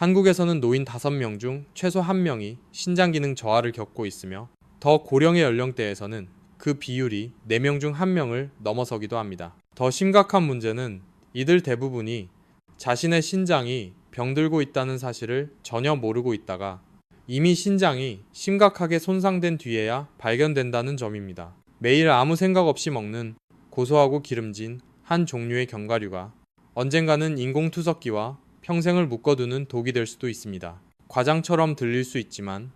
한국에서는 노인 5명 중 최소 1명이 신장 기능 저하를 겪고 있으며 더 고령의 연령대에서는 그 비율이 4명 중 1명을 넘어서기도 합니다. 더 심각한 문제는 이들 대부분이 자신의 신장이 병들고 있다는 사실을 전혀 모르고 있다가 이미 신장이 심각하게 손상된 뒤에야 발견된다는 점입니다. 매일 아무 생각 없이 먹는 고소하고 기름진 한 종류의 견과류가 언젠가는 인공투석기와 평생을 묶어두는 독이 될 수도 있습니다. 과장처럼 들릴 수 있지만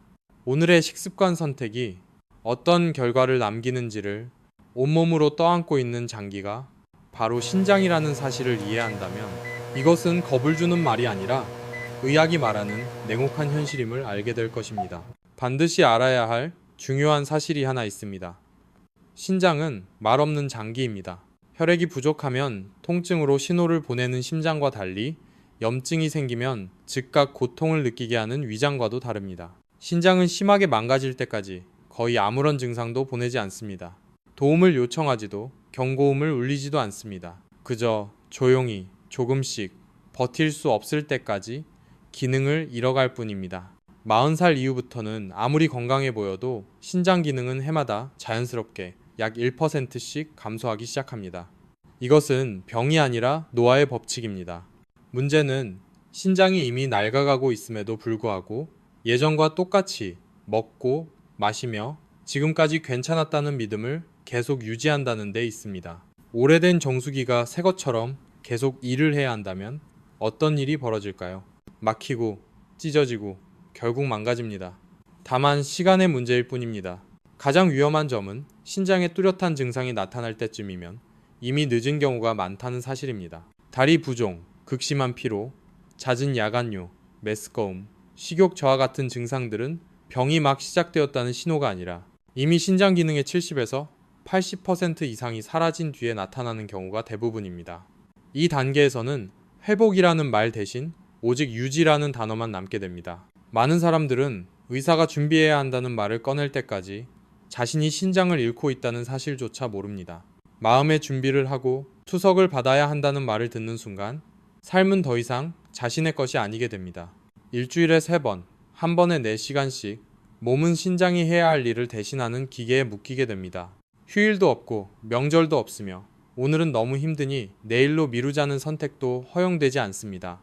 오늘의 식습관 선택이 어떤 결과를 남기는지를 온몸으로 떠안고 있는 장기가 바로 신장이라는 사실을 이해한다면 이것은 겁을 주는 말이 아니라 의학이 말하는 냉혹한 현실임을 알게 될 것입니다. 반드시 알아야 할 중요한 사실이 하나 있습니다. 신장은 말 없는 장기입니다. 혈액이 부족하면 통증으로 신호를 보내는 심장과 달리 염증이 생기면 즉각 고통을 느끼게 하는 위장과도 다릅니다. 신장은 심하게 망가질 때까지 거의 아무런 증상도 보내지 않습니다. 도움을 요청하지도 경고음을 울리지도 않습니다. 그저 조용히 조금씩 버틸 수 없을 때까지 기능을 잃어갈 뿐입니다. 40살 이후부터는 아무리 건강해 보여도 신장 기능은 해마다 자연스럽게 약 1%씩 감소하기 시작합니다. 이것은 병이 아니라 노화의 법칙입니다. 문제는 신장이 이미 낡아가고 있음에도 불구하고 예전과 똑같이 먹고 마시며 지금까지 괜찮았다는 믿음을 계속 유지한다는 데 있습니다. 오래된 정수기가 새 것처럼 계속 일을 해야 한다면 어떤 일이 벌어질까요? 막히고 찢어지고 결국 망가집니다. 다만 시간의 문제일 뿐입니다. 가장 위험한 점은 신장에 뚜렷한 증상이 나타날 때쯤이면 이미 늦은 경우가 많다는 사실입니다. 다리 부종, 극심한 피로, 잦은 야간요, 메스꺼움, 식욕 저하 같은 증상들은 병이 막 시작되었다는 신호가 아니라 이미 신장 기능의 70에서 80% 이상이 사라진 뒤에 나타나는 경우가 대부분입니다. 이 단계에서는 회복이라는 말 대신 오직 유지라는 단어만 남게 됩니다. 많은 사람들은 의사가 준비해야 한다는 말을 꺼낼 때까지 자신이 신장을 잃고 있다는 사실조차 모릅니다. 마음의 준비를 하고 투석을 받아야 한다는 말을 듣는 순간 삶은 더 이상 자신의 것이 아니게 됩니다. 일주일에 세 번, 한 번에 4시간씩 몸은 신장이 해야 할 일을 대신하는 기계에 묶이게 됩니다. 휴일도 없고 명절도 없으며 오늘은 너무 힘드니 내일로 미루자는 선택도 허용되지 않습니다.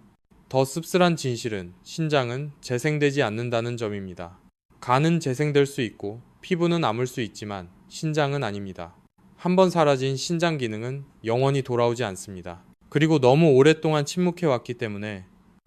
더 씁쓸한 진실은 신장은 재생되지 않는다는 점입니다. 간은 재생될 수 있고 피부는 아물 수 있지만 신장은 아닙니다. 한번 사라진 신장 기능은 영원히 돌아오지 않습니다. 그리고 너무 오랫동안 침묵해 왔기 때문에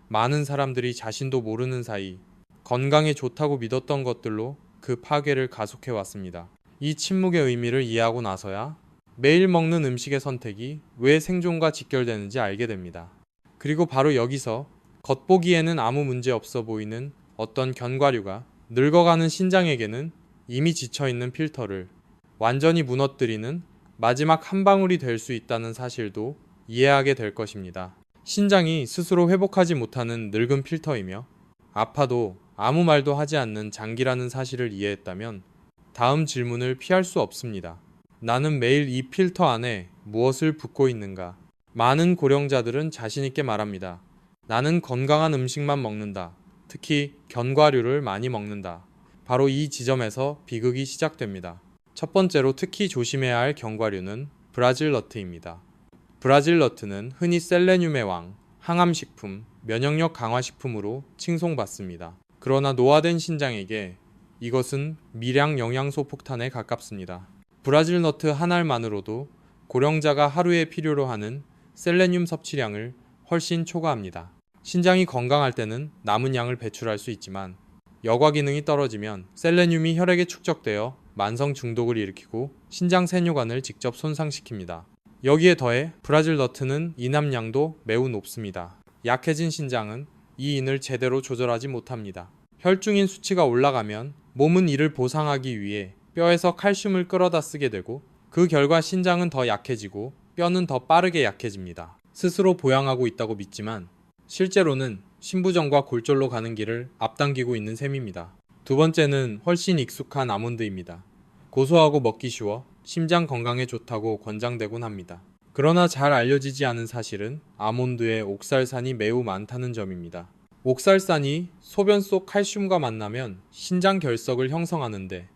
많은 사람들이 자신도 모르는 사이 건강에 좋다고 믿었던 것들로 그 파괴를 가속해 왔습니다. 이 침묵의 의미를 이해하고 나서야 매일 먹는 음식의 선택이 왜 생존과 직결되는지 알게 됩니다. 그리고 바로 여기서 겉보기에는 아무 문제 없어 보이는 어떤 견과류가 늙어가는 신장에게는 이미 지쳐있는 필터를 완전히 무너뜨리는 마지막 한 방울이 될 수 있다는 사실도 이해하게 될 것입니다. 신장이 스스로 회복하지 못하는 늙은 필터이며 아파도 아무 말도 하지 않는 장기라는 사실을 이해했다면 다음 질문을 피할 수 없습니다. 나는 매일 이 필터 안에 무엇을 붓고 있는가? 많은 고령자들은 자신있게 말합니다. 나는 건강한 음식만 먹는다. 특히 견과류를 많이 먹는다. 바로 이 지점에서 비극이 시작됩니다. 첫 번째로 특히 조심해야 할 견과류는 브라질 너트입니다. 브라질 너트는 흔히 셀레늄의 왕, 항암식품, 면역력 강화식품으로 칭송받습니다. 그러나 노화된 신장에게 이것은 미량 영양소 폭탄에 가깝습니다. 브라질 너트 한 알만으로도 고령자가 하루에 필요로 하는 셀레늄 섭취량을 훨씬 초과합니다. 신장이 건강할 때는 남은 양을 배출할 수 있지만 여과 기능이 떨어지면 셀레늄이 혈액에 축적되어 만성 중독을 일으키고 신장 세뇨관을 직접 손상시킵니다. 여기에 더해 브라질 너트는 이남량도 매우 높습니다. 약해진 신장은 이 인을 제대로 조절하지 못합니다. 혈중인 수치가 올라가면 몸은 이를 보상하기 위해 뼈에서 칼슘을 끌어다 쓰게 되고 그 결과 신장은 더 약해지고 뼈는 더 빠르게 약해집니다. 스스로 보양하고 있다고 믿지만 실제로는 신부전과 골절로 가는 길을 앞당기고 있는 셈입니다. 두 번째는 훨씬 익숙한 아몬드입니다. 고소하고 먹기 쉬워 심장 건강에 좋다고 권장되곤 합니다. 그러나 잘 알려지지 않은 사실은 아몬드에 옥살산이 매우 많다는 점입니다. 옥살산이 소변 속 칼슘과 만나면 신장 결석을 형성하는데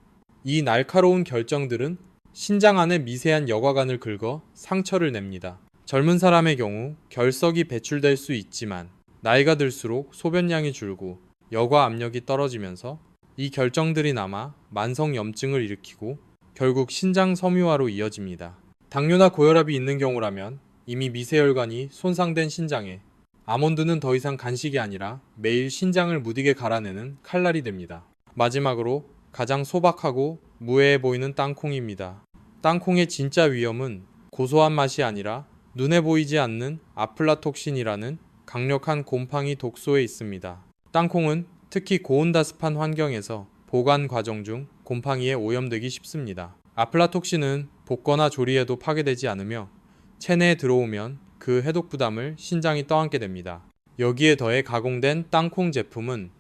이 날카로운 결정들은 신장 안에 미세한 여과관을 긁어 상처를 냅니다. 젊은 사람의 경우 결석이 배출될 수 있지만 나이가 들수록 소변량이 줄고 여과 압력이 떨어지면서 이 결정들이 남아 만성 염증을 일으키고 결국 신장 섬유화로 이어집니다. 당뇨나 고혈압이 있는 경우라면 이미 미세혈관이 손상된 신장에 아몬드는 더 이상 간식이 아니라 매일 신장을 무디게 갈아내는 칼날이 됩니다. 마지막으로 가장 소박하고 무해해 보이는 땅콩입니다. 땅콩의 진짜 위험은 고소한 맛이 아니라 눈에 보이지 않는 아플라톡신이라는 강력한 곰팡이 독소에 있습니다. 땅콩은 특히 고온다습한 환경에서 보관 과정 중 곰팡이에 오염되기 쉽습니다. 아플라톡신은 볶거나 조리해도 파괴되지 않으며 체내에 들어오면 그 해독 부담을 신장이 떠안게 됩니다. 여기에 더해 가공된 땅콩 제품은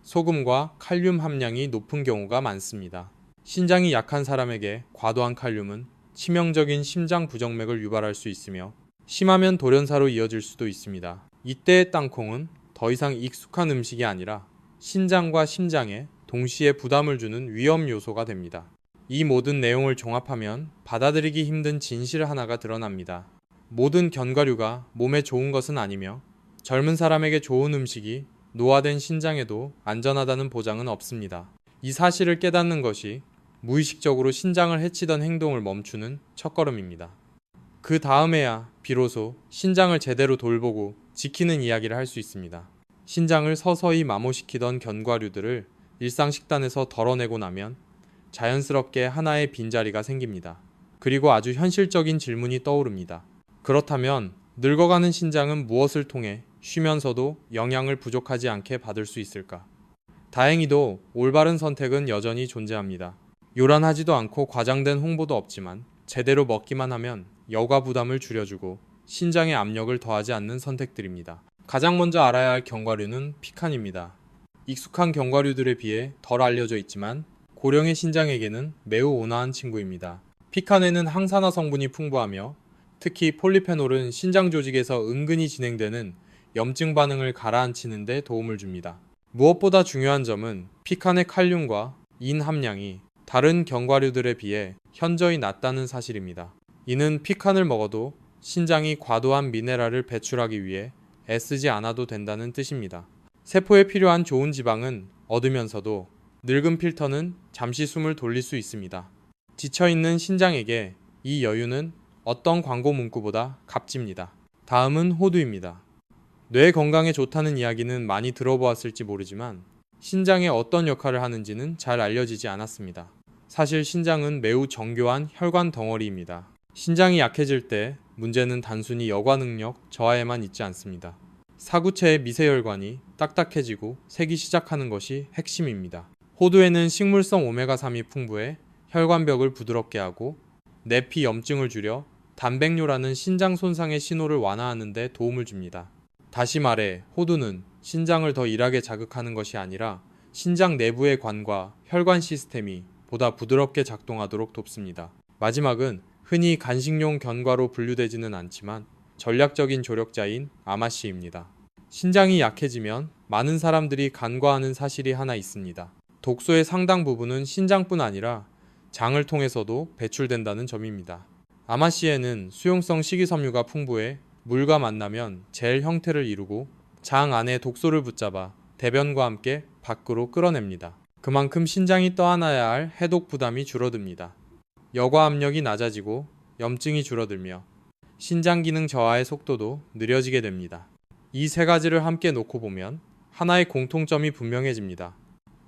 소금과 칼륨 함량이 높은 경우가 많습니다. 신장이 약한 사람에게 과도한 칼륨은 치명적인 심장 부정맥을 유발할 수 있으며 심하면 돌연사로 이어질 수도 있습니다. 이때의 땅콩은 더 이상 익숙한 음식이 아니라 신장과 심장에 동시에 부담을 주는 위험 요소가 됩니다. 이 모든 내용을 종합하면 받아들이기 힘든 진실 하나가 드러납니다. 모든 견과류가 몸에 좋은 것은 아니며 젊은 사람에게 좋은 음식이 노화된 신장에도 안전하다는 보장은 없습니다. 이 사실을 깨닫는 것이 무의식적으로 신장을 해치던 행동을 멈추는 첫걸음입니다. 그 다음에야 비로소 신장을 제대로 돌보고 지키는 이야기를 할 수 있습니다. 신장을 서서히 마모시키던 견과류들을 일상 식단에서 덜어내고 나면 자연스럽게 하나의 빈자리가 생깁니다. 그리고 아주 현실적인 질문이 떠오릅니다. 그렇다면 늙어가는 신장은 무엇을 통해 쉬면서도 영양을 부족하지 않게 받을 수 있을까? 다행히도 올바른 선택은 여전히 존재합니다. 요란하지도 않고 과장된 홍보도 없지만 제대로 먹기만 하면 여과 부담을 줄여주고 신장의 압력을 더하지 않는 선택들입니다. 가장 먼저 알아야 할 견과류는 피칸입니다. 익숙한 견과류들에 비해 덜 알려져 있지만 고령의 신장에게는 매우 온화한 친구입니다. 피칸에는 항산화 성분이 풍부하며 특히 폴리페놀은 신장 조직에서 은근히 진행되는 염증 반응을 가라앉히는 데 도움을 줍니다. 무엇보다 중요한 점은 피칸의 칼륨과 인 함량이 다른 견과류들에 비해 현저히 낮다는 사실입니다. 이는 피칸을 먹어도 신장이 과도한 미네랄을 배출하기 위해 애쓰지 않아도 된다는 뜻입니다. 세포에 필요한 좋은 지방은 얻으면서도 늙은 필터는 잠시 숨을 돌릴 수 있습니다. 지쳐있는 신장에게 이 여유는 어떤 광고 문구보다 값집니다. 다음은 호두입니다. 뇌 건강에 좋다는 이야기는 많이 들어보았을지 모르지만 신장에 어떤 역할을 하는지는 잘 알려지지 않았습니다. 사실 신장은 매우 정교한 혈관 덩어리입니다. 신장이 약해질 때 문제는 단순히 여과 능력 저하에만 있지 않습니다. 사구체의 미세혈관이 딱딱해지고 새기 시작하는 것이 핵심입니다. 호두에는 식물성 오메가3이 풍부해 혈관벽을 부드럽게 하고 내피 염증을 줄여 단백뇨라는 신장 손상의 신호를 완화하는 데 도움을 줍니다. 다시 말해 호두는 신장을 더 일하게 자극하는 것이 아니라 신장 내부의 관과 혈관 시스템이 보다 부드럽게 작동하도록 돕습니다. 마지막은 흔히 간식용 견과로 분류되지는 않지만 전략적인 조력자인 아마씨입니다. 신장이 약해지면 많은 사람들이 간과하는 사실이 하나 있습니다. 독소의 상당 부분은 신장뿐 아니라 장을 통해서도 배출된다는 점입니다. 아마씨에는 수용성 식이섬유가 풍부해 물과 만나면 젤 형태를 이루고 장 안에 독소를 붙잡아 대변과 함께 밖으로 끌어냅니다. 그만큼 신장이 떠안아야 할 해독 부담이 줄어듭니다. 여과 압력이 낮아지고 염증이 줄어들며 신장 기능 저하의 속도도 느려지게 됩니다. 이 세 가지를 함께 놓고 보면 하나의 공통점이 분명해집니다.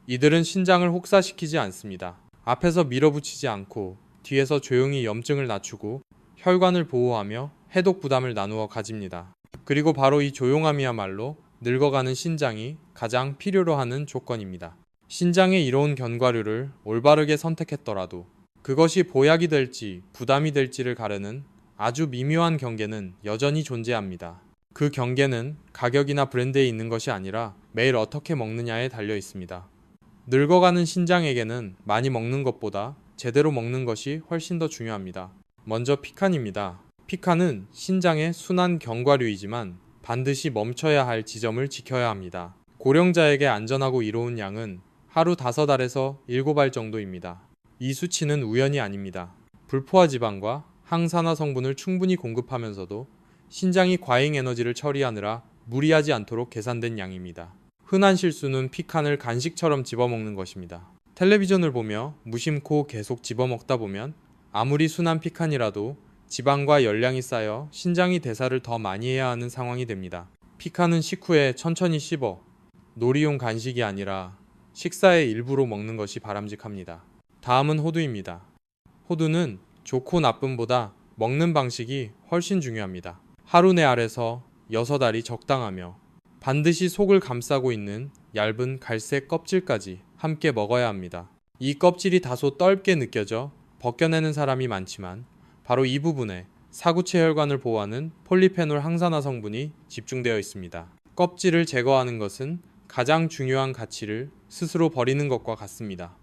이들은 신장을 혹사시키지 않습니다. 앞에서 밀어붙이지 않고 뒤에서 조용히 염증을 낮추고 혈관을 보호하며 해독 부담을 나누어 가집니다. 그리고 바로 이 조용함이야말로 늙어가는 신장이 가장 필요로 하는 조건입니다. 신장에 이로운 견과류를 올바르게 선택했더라도 그것이 보약이 될지 부담이 될지를 가르는 아주 미묘한 경계는 여전히 존재합니다. 그 경계는 가격이나 브랜드에 있는 것이 아니라 매일 어떻게 먹느냐에 달려 있습니다. 늙어가는 신장에게는 많이 먹는 것보다 제대로 먹는 것이 훨씬 더 중요합니다. 먼저 피칸입니다. 피칸은 신장의 순한 견과류이지만 반드시 멈춰야 할 지점을 지켜야 합니다. 고령자에게 안전하고 이로운 양은 하루 5알에서 7알 정도입니다. 이 수치는 우연이 아닙니다. 불포화 지방과 항산화 성분을 충분히 공급하면서도 신장이 과잉 에너지를 처리하느라 무리하지 않도록 계산된 양입니다. 흔한 실수는 피칸을 간식처럼 집어먹는 것입니다. 텔레비전을 보며 무심코 계속 집어먹다 보면 아무리 순한 피칸이라도 지방과 열량이 쌓여 신장이 대사를 더 많이 해야 하는 상황이 됩니다. 피칸은 식후에 천천히 씹어 놀이용 간식이 아니라 식사의 일부로 먹는 것이 바람직합니다. 다음은 호두입니다. 호두는 좋고 나쁨보다 먹는 방식이 훨씬 중요합니다. 하루 네 알에서 여섯 알이 적당하며 반드시 속을 감싸고 있는 얇은 갈색 껍질까지 함께 먹어야 합니다. 이 껍질이 다소 떫게 느껴져 벗겨내는 사람이 많지만 바로 이 부분에 사구체 혈관을 보호하는 폴리페놀 항산화 성분이 집중되어 있습니다. 껍질을 제거하는 것은 가장 중요한 가치를 스스로 버리는 것과 같습니다.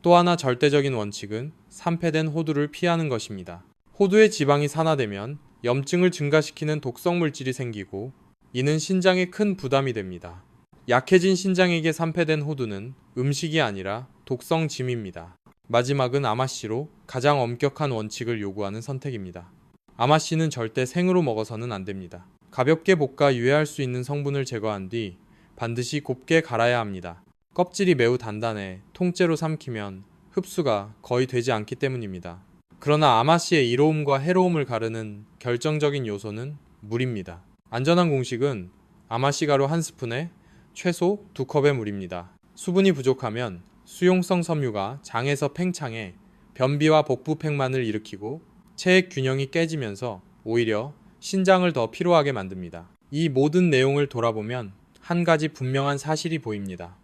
또 하나 절대적인 원칙은 산패된 호두를 피하는 것입니다. 호두의 지방이 산화되면 염증을 증가시키는 독성 물질이 생기고 이는 신장에 큰 부담이 됩니다. 약해진 신장에게 산패된 호두는 음식이 아니라 독성 짐입니다. 마지막은 아마씨로 가장 엄격한 원칙을 요구하는 선택입니다. 아마씨는 절대 생으로 먹어서는 안 됩니다. 가볍게 볶아 유해할 수 있는 성분을 제거한 뒤 반드시 곱게 갈아야 합니다. 껍질이 매우 단단해 통째로 삼키면 흡수가 거의 되지 않기 때문입니다. 그러나 아마씨의 이로움과 해로움을 가르는 결정적인 요소는 물입니다. 안전한 공식은 아마씨 가루 한 스푼에 최소 두 컵의 물입니다. 수분이 부족하면 수용성 섬유가 장에서 팽창해 변비와 복부 팽만을 일으키고 체액 균형이 깨지면서 오히려 신장을 더 피로하게 만듭니다. 이 모든 내용을 돌아보면 한 가지 분명한 사실이 보입니다.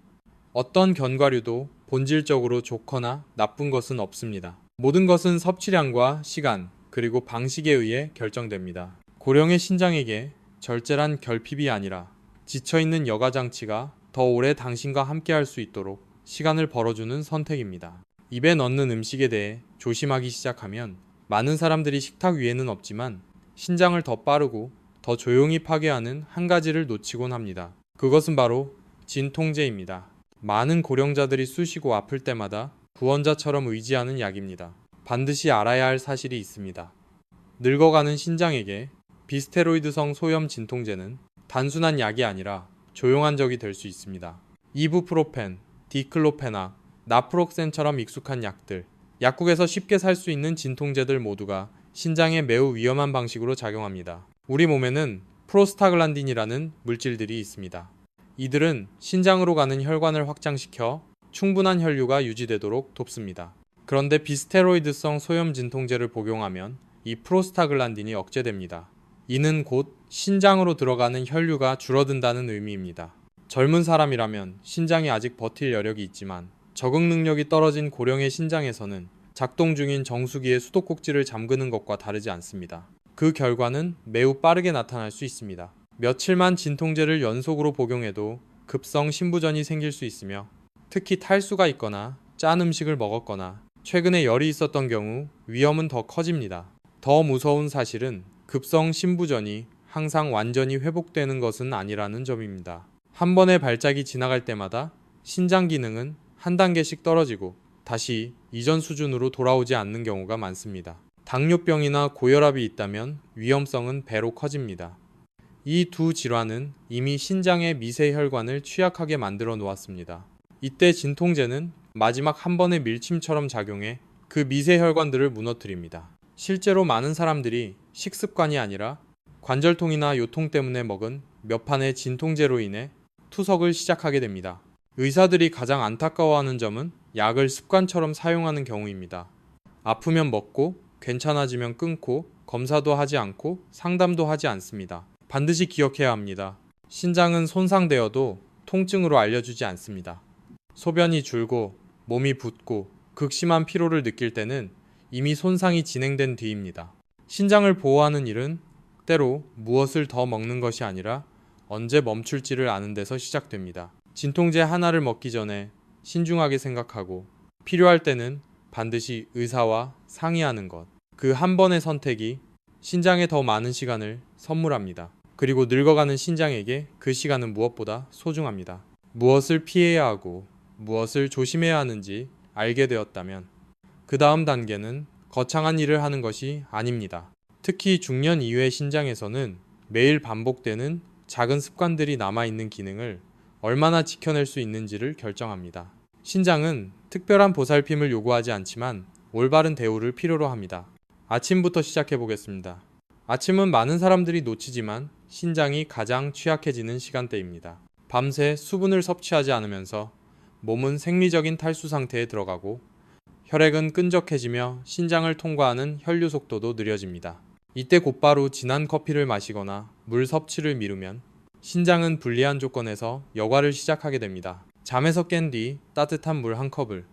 어떤 견과류도 본질적으로 좋거나 나쁜 것은 없습니다. 모든 것은 섭취량과 시간, 그리고 방식에 의해 결정됩니다. 고령의 신장에게 절제란 결핍이 아니라 지쳐있는 여가 장치가 더 오래 당신과 함께할 수 있도록 시간을 벌어주는 선택입니다. 입에 넣는 음식에 대해 조심하기 시작하면 많은 사람들이 식탁 위에는 없지만 신장을 더 빠르고 더 조용히 파괴하는 한 가지를 놓치곤 합니다. 그것은 바로 진통제입니다. 많은 고령자들이 쑤시고 아플 때마다 구원자처럼 의지하는 약입니다. 반드시 알아야 할 사실이 있습니다. 늙어가는 신장에게 비스테로이드성 소염 진통제는 단순한 약이 아니라 조용한 적이 될 수 있습니다. 이부프로펜, 디클로페나, 나프록센처럼 익숙한 약들, 약국에서 쉽게 살 수 있는 진통제들 모두가 신장에 매우 위험한 방식으로 작용합니다. 우리 몸에는 프로스타글란딘이라는 물질들이 있습니다. 이들은 신장으로 가는 혈관을 확장시켜 충분한 혈류가 유지되도록 돕습니다. 그런데 비스테로이드성 소염 진통제를 복용하면 이 프로스타글란딘이 억제됩니다. 이는 곧 신장으로 들어가는 혈류가 줄어든다는 의미입니다. 젊은 사람이라면 신장이 아직 버틸 여력이 있지만 적응 능력이 떨어진 고령의 신장에서는 작동 중인 정수기의 수도꼭지를 잠그는 것과 다르지 않습니다. 그 결과는 매우 빠르게 나타날 수 있습니다. 며칠만 진통제를 연속으로 복용해도 급성 신부전이 생길 수 있으며 특히 탈수가 있거나 짠 음식을 먹었거나 최근에 열이 있었던 경우 위험은 더 커집니다. 더 무서운 사실은 급성 신부전이 항상 완전히 회복되는 것은 아니라는 점입니다. 한 번의 발작이 지나갈 때마다 신장 기능은 한 단계씩 떨어지고 다시 이전 수준으로 돌아오지 않는 경우가 많습니다. 당뇨병이나 고혈압이 있다면 위험성은 배로 커집니다. 이 두 질환은 이미 신장의 미세 혈관을 취약하게 만들어 놓았습니다. 이때 진통제는 마지막 한 번의 밀침처럼 작용해 그 미세 혈관들을 무너뜨립니다. 실제로 많은 사람들이 식습관이 아니라 관절통이나 요통 때문에 먹은 몇 판의 진통제로 인해 투석을 시작하게 됩니다. 의사들이 가장 안타까워하는 점은 약을 습관처럼 사용하는 경우입니다. 아프면 먹고 괜찮아지면 끊고 검사도 하지 않고 상담도 하지 않습니다. 반드시 기억해야 합니다. 신장은 손상되어도 통증으로 알려주지 않습니다. 소변이 줄고 몸이 붓고 극심한 피로를 느낄 때는 이미 손상이 진행된 뒤입니다. 신장을 보호하는 일은 때로 무엇을 더 먹는 것이 아니라 언제 멈출지를 아는 데서 시작됩니다. 진통제 하나를 먹기 전에 신중하게 생각하고 필요할 때는 반드시 의사와 상의하는 것. 그 한 번의 선택이 신장에 더 많은 시간을 선물합니다. 그리고 늙어가는 신장에게 그 시간은 무엇보다 소중합니다. 무엇을 피해야 하고 무엇을 조심해야 하는지 알게 되었다면 그 다음 단계는 거창한 일을 하는 것이 아닙니다. 특히 중년 이후의 신장에서는 매일 반복되는 작은 습관들이 남아있는 기능을 얼마나 지켜낼 수 있는지를 결정합니다. 신장은 특별한 보살핌을 요구하지 않지만 올바른 대우를 필요로 합니다. 아침부터 시작해 보겠습니다. 아침은 많은 사람들이 놓치지만 신장이 가장 취약해지는 시간대입니다. 밤새 수분을 섭취하지 않으면서 몸은 생리적인 탈수 상태에 들어가고 혈액은 끈적해지며 신장을 통과하는 혈류 속도도 느려집니다. 이때 곧바로 진한 커피를 마시거나 물 섭취를 미루면 신장은 불리한 조건에서 여과를 시작하게 됩니다. 잠에서 깬 뒤 따뜻한 물 한 컵을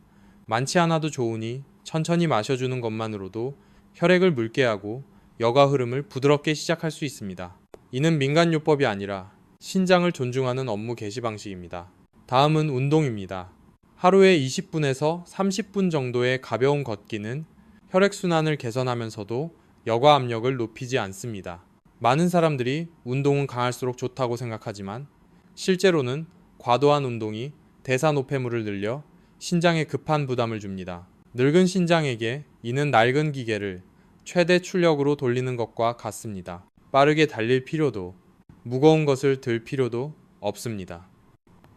많지 않아도 좋으니 천천히 마셔주는 것만으로도 혈액을 묽게 하고 여가 흐름을 부드럽게 시작할 수 있습니다. 이는 민간요법이 아니라 신장을 존중하는 업무 개시 방식입니다. 다음은 운동입니다. 하루에 20분에서 30분 정도의 가벼운 걷기는 혈액순환을 개선하면서도 여과 압력을 높이지 않습니다. 많은 사람들이 운동은 강할수록 좋다고 생각하지만 실제로는 과도한 운동이 대사노폐물을 늘려 신장에 급한 부담을 줍니다. 늙은 신장에게 이는 낡은 기계를 최대 출력으로 돌리는 것과 같습니다. 빠르게 달릴 필요도 무거운 것을 들 필요도 없습니다.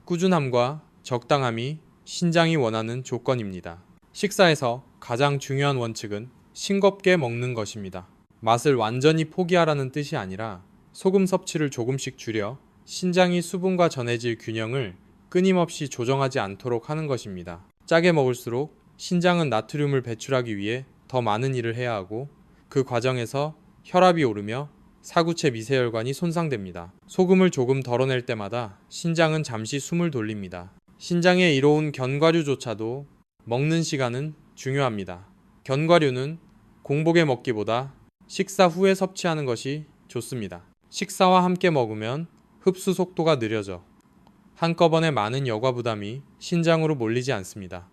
꾸준함과 적당함이 신장이 원하는 조건입니다. 식사에서 가장 중요한 원칙은 싱겁게 먹는 것입니다. 맛을 완전히 포기하라는 뜻이 아니라 소금 섭취를 조금씩 줄여 신장이 수분과 전해질 균형을 끊임없이 조정하지 않도록 하는 것입니다. 짜게 먹을수록 신장은 나트륨을 배출하기 위해 더 많은 일을 해야 하고 그 과정에서 혈압이 오르며 사구체 미세혈관이 손상됩니다. 소금을 조금 덜어낼 때마다 신장은 잠시 숨을 돌립니다. 신장에 이로운 견과류조차도 먹는 시간은 중요합니다. 견과류는 공복에 먹기보다 식사 후에 섭취하는 것이 좋습니다. 식사와 함께 먹으면 흡수 속도가 느려져 한꺼번에 많은 여과 부담이 신장으로 몰리지 않습니다.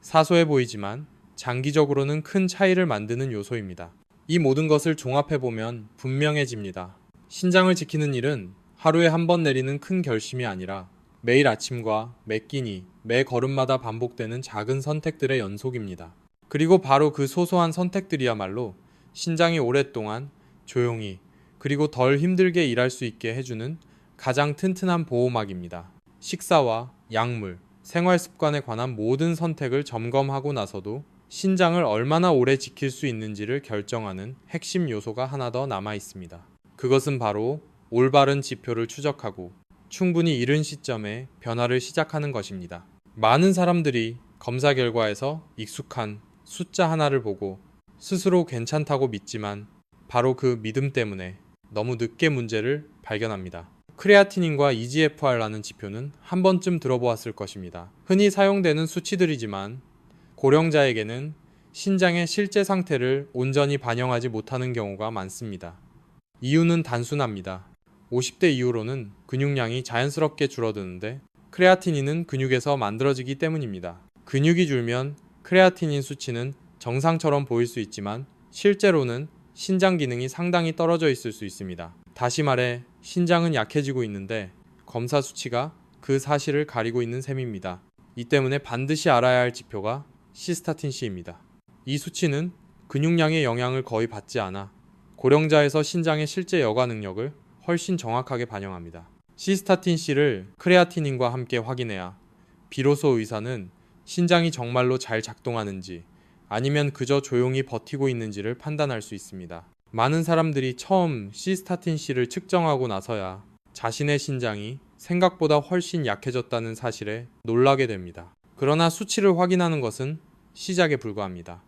사소해 보이지만 장기적으로는 큰 차이를 만드는 요소입니다. 이 모든 것을 종합해 보면 분명해집니다. 신장을 지키는 일은 하루에 한 번 내리는 큰 결심이 아니라 매일 아침과 매 끼니, 매 걸음마다 반복되는 작은 선택들의 연속입니다. 그리고 바로 그 소소한 선택들이야말로 신장이 오랫동안 조용히 그리고 덜 힘들게 일할 수 있게 해주는 가장 튼튼한 보호막입니다. 식사와 약물, 생활 습관에 관한 모든 선택을 점검하고 나서도 신장을 얼마나 오래 지킬 수 있는지를 결정하는 핵심 요소가 하나 더 남아 있습니다. 그것은 바로 올바른 지표를 추적하고 충분히 이른 시점에 변화를 시작하는 것입니다. 많은 사람들이 검사 결과에서 익숙한 숫자 하나를 보고 스스로 괜찮다고 믿지만 바로 그 믿음 때문에 너무 늦게 문제를 발견합니다. 크레아티닌과 EGFR라는 지표는 한 번쯤 들어보았을 것입니다. 흔히 사용되는 수치들이지만 고령자에게는 신장의 실제 상태를 온전히 반영하지 못하는 경우가 많습니다. 이유는 단순합니다. 50대 이후로는 근육량이 자연스럽게 줄어드는데 크레아티닌은 근육에서 만들어지기 때문입니다. 근육이 줄면 크레아티닌 수치는 정상처럼 보일 수 있지만 실제로는 신장 기능이 상당히 떨어져 있을 수 있습니다. 다시 말해 신장은 약해지고 있는데 검사 수치가 그 사실을 가리고 있는 셈입니다. 이 때문에 반드시 알아야 할 지표가 시스타틴 C입니다. 이 수치는 근육량의 영향을 거의 받지 않아 고령자에서 신장의 실제 여가 능력을 훨씬 정확하게 반영합니다. 시스타틴 C를 크레아티닌과 함께 확인해야 비로소 의사는 신장이 정말로 잘 작동하는지 아니면 그저 조용히 버티고 있는지를 판단할 수 있습니다. 많은 사람들이 처음 시스타틴 C를 측정하고 나서야 자신의 신장이 생각보다 훨씬 약해졌다는 사실에 놀라게 됩니다. 그러나 수치를 확인하는 것은 시작에 불과합니다.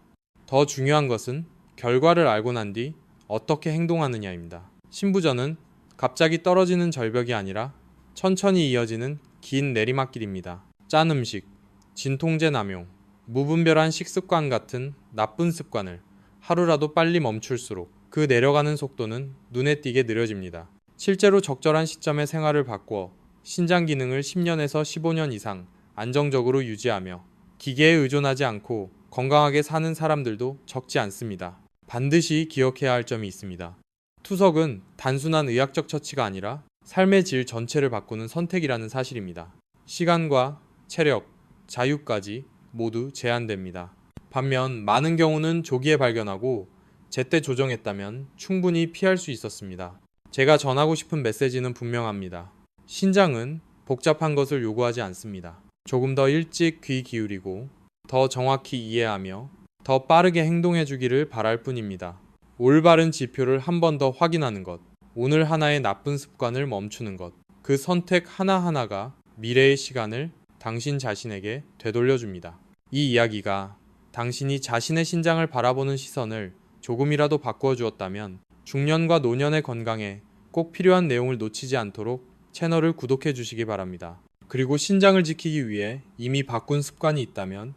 더 중요한 것은 결과를 알고 난 뒤 어떻게 행동하느냐입니다. 신부전은 갑자기 떨어지는 절벽이 아니라 천천히 이어지는 긴 내리막길입니다. 짠 음식, 진통제 남용, 무분별한 식습관 같은 나쁜 습관을 하루라도 빨리 멈출수록 그 내려가는 속도는 눈에 띄게 느려집니다. 실제로 적절한 시점에 생활을 바꾸어 신장 기능을 10년에서 15년 이상 안정적으로 유지하며 기계에 의존하지 않고 건강하게 사는 사람들도 적지 않습니다. 반드시 기억해야 할 점이 있습니다. 투석은 단순한 의학적 처치가 아니라 삶의 질 전체를 바꾸는 선택이라는 사실입니다. 시간과 체력, 자유까지 모두 제한됩니다. 반면 많은 경우는 조기에 발견하고 제때 조정했다면 충분히 피할 수 있었습니다. 제가 전하고 싶은 메시지는 분명합니다. 신장은 복잡한 것을 요구하지 않습니다. 조금 더 일찍 귀 기울이고 더 정확히 이해하며 더 빠르게 행동해 주기를 바랄 뿐입니다. 올바른 지표를 한 번 더 확인하는 것, 오늘 하나의 나쁜 습관을 멈추는 것, 그 선택 하나하나가 미래의 시간을 당신 자신에게 되돌려줍니다. 이 이야기가 당신이 자신의 신장을 바라보는 시선을 조금이라도 바꾸어 주었다면 중년과 노년의 건강에 꼭 필요한 내용을 놓치지 않도록 채널을 구독해 주시기 바랍니다. 그리고 신장을 지키기 위해 이미 바꾼 습관이 있다면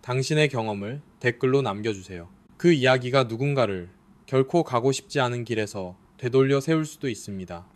당신의 경험을 댓글로 남겨주세요. 그 이야기가 누군가를 결코 가고 싶지 않은 길에서 되돌려 세울 수도 있습니다.